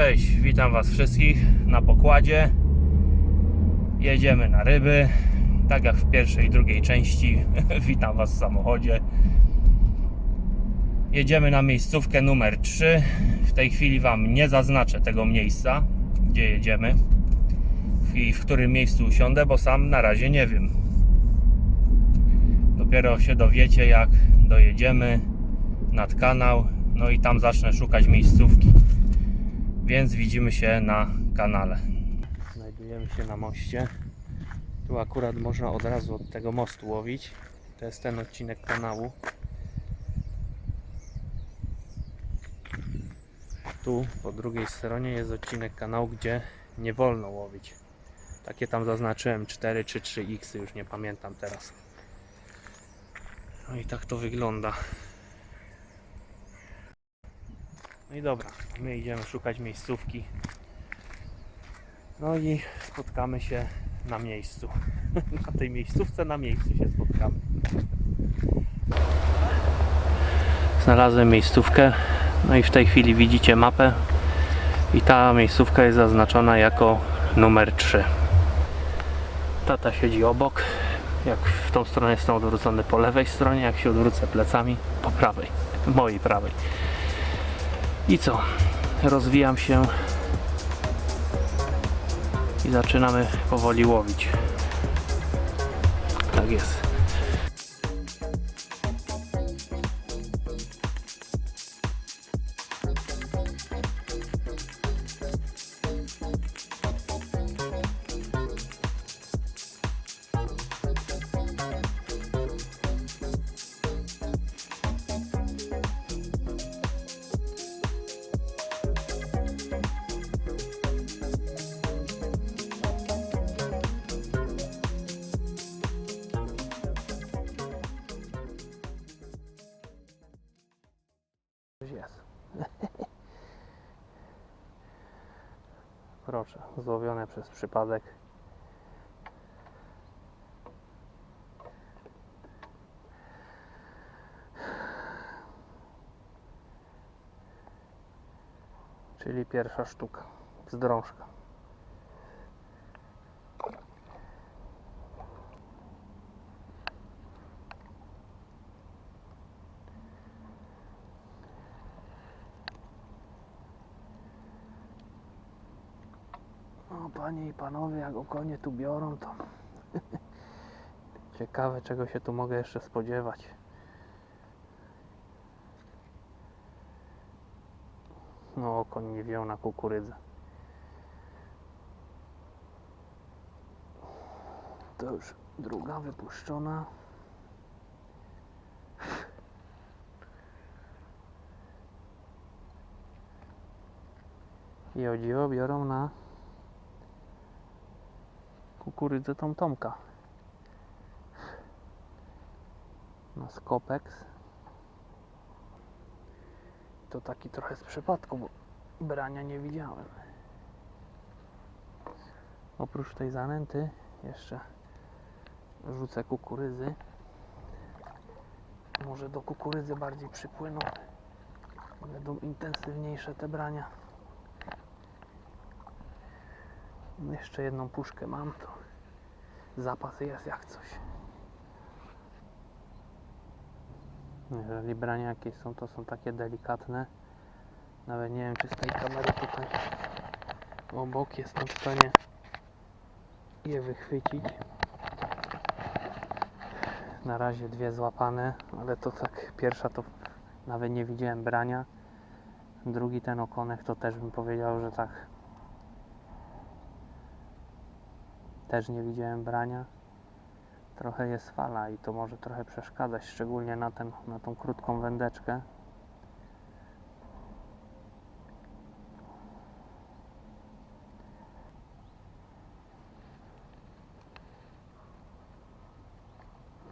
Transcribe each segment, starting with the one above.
Cześć, witam Was wszystkich na pokładzie. Jedziemy na ryby. Tak jak w pierwszej i drugiej części. witam Was w samochodzie. Jedziemy na miejscówkę numer 3. W tej chwili Wam nie zaznaczę tego miejsca, gdzie jedziemy i w którym miejscu usiądę, bo sam na razie nie wiem. Dopiero się dowiecie, jak dojedziemy nad kanał. No i tam zacznę szukać miejscówki więc widzimy się na kanale. Znajdujemy się na moście. Tu akurat można od razu od tego mostu łowić. To jest ten odcinek kanału. Tu po drugiej stronie jest odcinek kanału, gdzie nie wolno łowić. Takie tam zaznaczyłem 4 czy 3x, już nie pamiętam teraz. No i tak to wygląda. No i dobra, my idziemy szukać miejscówki. No i spotkamy się na miejscu. Na tej miejscówce na miejscu się spotkamy. Znalazłem miejscówkę. No i w tej chwili widzicie mapę. I ta miejscówka jest zaznaczona jako numer 3. Tata siedzi obok. Jak w tą stronę jestem odwrócony po lewej stronie, jak się odwrócę plecami po prawej, mojej prawej. I co? Rozwijam się i zaczynamy powoli łowić. Tak jest. Jest. Proszę, złowione przez przypadek. Czyli pierwsza sztuka z panie i panowie, jak okonie tu biorą, to ciekawe czego się tu mogę jeszcze spodziewać. No okoń nie wziął na kukurydzę. To już druga wypuszczona. I o dziwo biorą na kukurydzę tą Tomka. Na Skopex. To taki trochę z przypadku, bo brania nie widziałem. Oprócz tej zanęty jeszcze rzucę kukurydzy. Może do kukurydzy bardziej przypłyną. Będą intensywniejsze te brania. Jeszcze jedną puszkę mam, to zapas jest jak coś. Jeżeli brania jakieś są, to są takie delikatne. Nawet nie wiem, czy z tej kamery tutaj obok jestem w stanie je wychwycić. Na razie dwie złapane, ale to tak pierwsza to nawet nie widziałem brania. Drugi ten okonek to też bym powiedział, że tak Też nie widziałem brania. Trochę jest fala i to może trochę przeszkadzać, szczególnie na, ten, na tą krótką wędeczkę.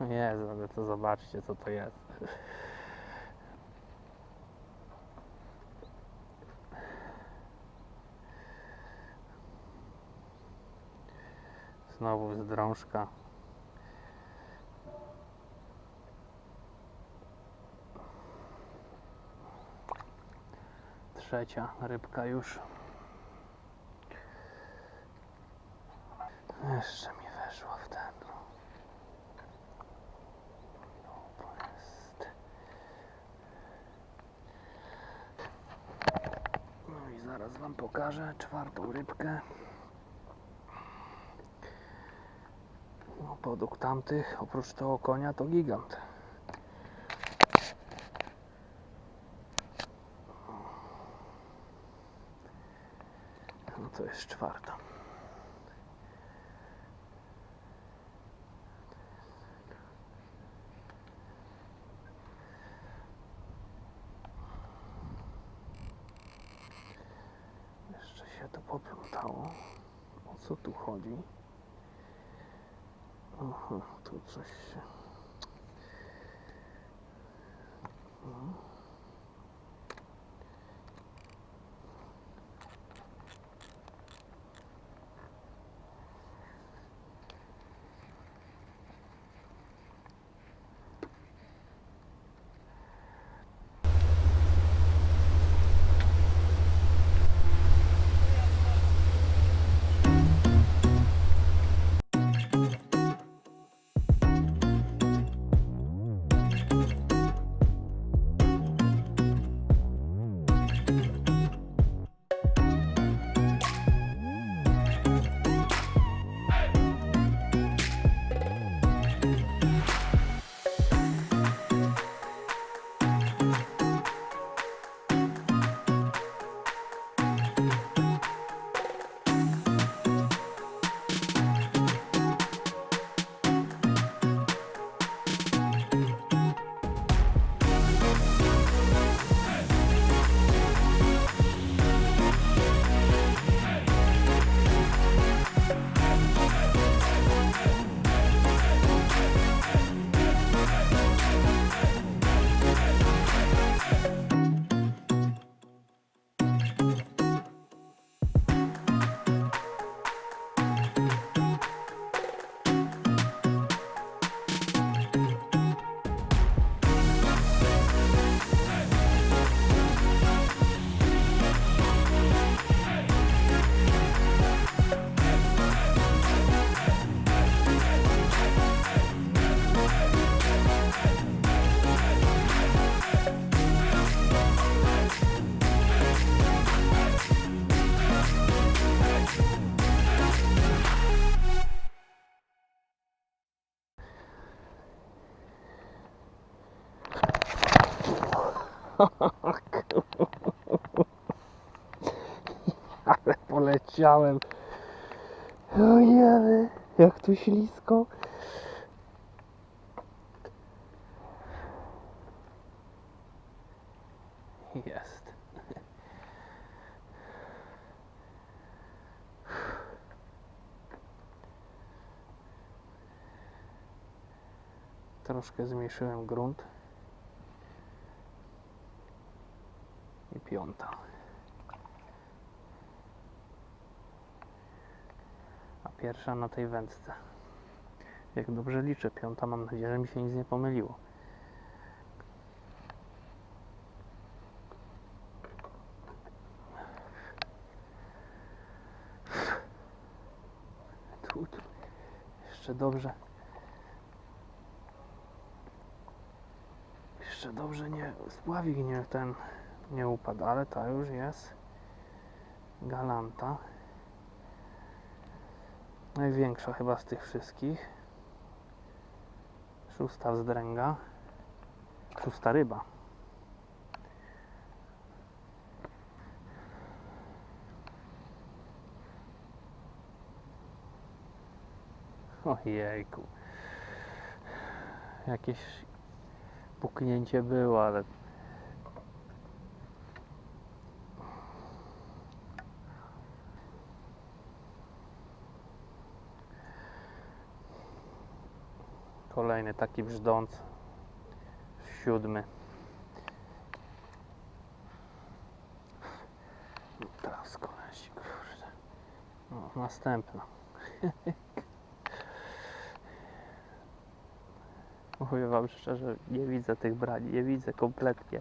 Jezu, ale to zobaczcie co to jest. Znowu z. Trzecia rybka już. Jeszcze mi weszła w ten. No i zaraz Wam pokażę czwartą rybkę. Podług tamtych, oprócz tego konia, to gigant. No to jest czwarta. Jeszcze się to poplątało. O co tu chodzi? Aha, tu coś się... No. Ale poleciałem. Ojej, jak tu ślisko. Jest. Troszkę zmniejszyłem grunt. Piąta. A pierwsza na tej wędce. Jak dobrze liczę, piąta mam nadzieję, że mi się nic nie pomyliło. Tu, tu. Jeszcze dobrze. Jeszcze dobrze nie spławik nie ten nie upadł, ale ta już jest galanta. Największa chyba z tych wszystkich. Szósta wzdręga. Szósta ryba. Ojejku. Jakieś puknięcie było, ale Kolejny taki brzdąc. Siódmy. Teraz kolesi, kurde. No, następna. Mówię wam szczerze, nie widzę tych brani, nie widzę kompletnie.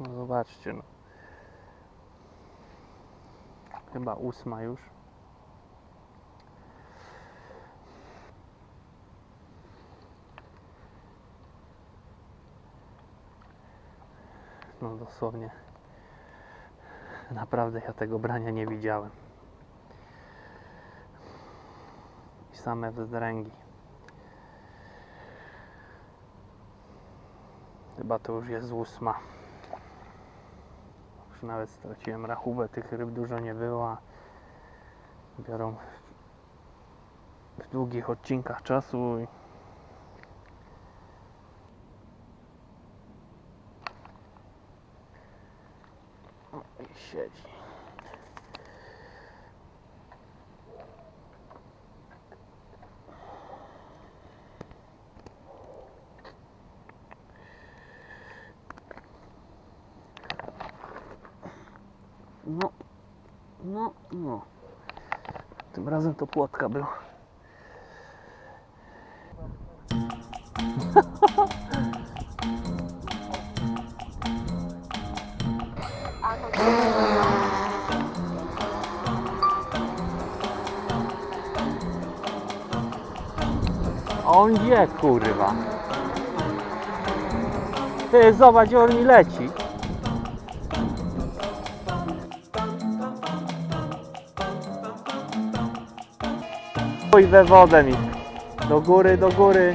No Zobaczcie, no. Chyba ósma już. No dosłownie. Naprawdę ja tego brania nie widziałem. I same wzdręgi. Chyba to już jest ósma. Już nawet straciłem rachubę, tych ryb dużo nie było. Biorą w długich odcinkach czasu. I siedzi. No, no. Tym razem to płotka był. On wie, kurwa. Ty, zobacz, on mi leci. Chuj we wodę mi. Do góry, do góry.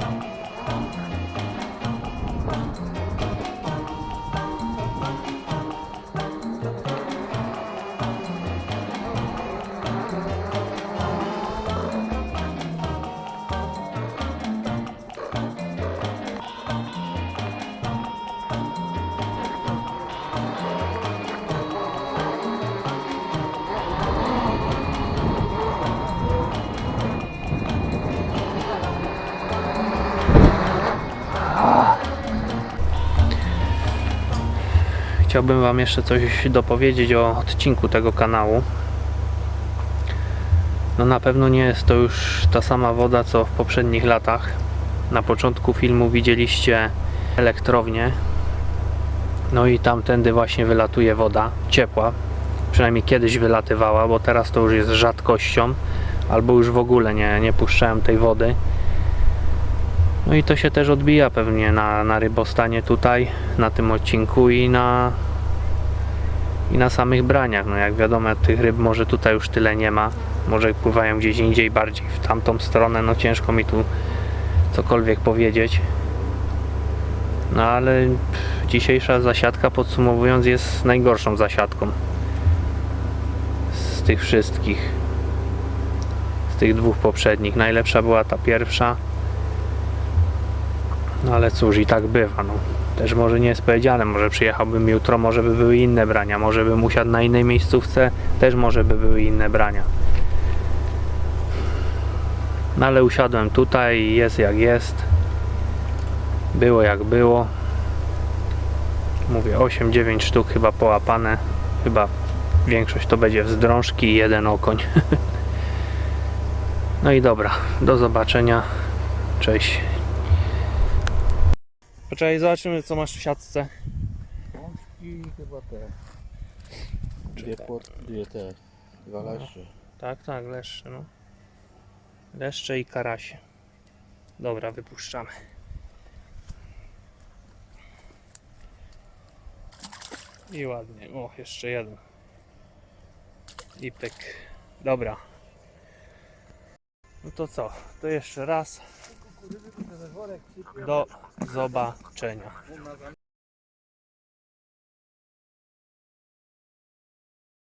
Chciałbym Wam jeszcze coś dopowiedzieć o odcinku tego kanału. No na pewno nie jest to już ta sama woda co w poprzednich latach. Na początku filmu widzieliście elektrownię. No i tamtędy właśnie wylatuje woda ciepła. Przynajmniej kiedyś wylatywała, bo teraz to już jest rzadkością. Albo już w ogóle nie, nie puszczałem tej wody. No i to się też odbija pewnie na, na rybostanie tutaj, na tym odcinku i na, i na samych braniach. No jak wiadomo, tych ryb może tutaj już tyle nie ma. Może pływają gdzieś indziej, bardziej w tamtą stronę. No ciężko mi tu cokolwiek powiedzieć. No ale dzisiejsza zasiadka podsumowując jest najgorszą zasiadką z tych wszystkich. Z tych dwóch poprzednich. Najlepsza była ta pierwsza. No ale cóż, i tak bywa. No. Też może nie jest powiedziane, może przyjechałbym jutro, może by były inne brania, może bym usiadł na innej miejscówce, też może by były inne brania. No ale usiadłem tutaj, jest jak jest. Było jak było. Mówię, 8-9 sztuk chyba połapane. Chyba większość to będzie wzdrążki i jeden okoń. no i dobra, do zobaczenia. Cześć. Poczekaj, zobaczymy co masz w siatce. I chyba te. Dwie, płot, dwie te. Dwa leszcze. Tak, tak, leszcze, no. Leszcze i karasie. Dobra, wypuszczamy. I ładnie. O, jeszcze jeden. I pyk. Dobra. No to co? To jeszcze raz. Do zobaczenia.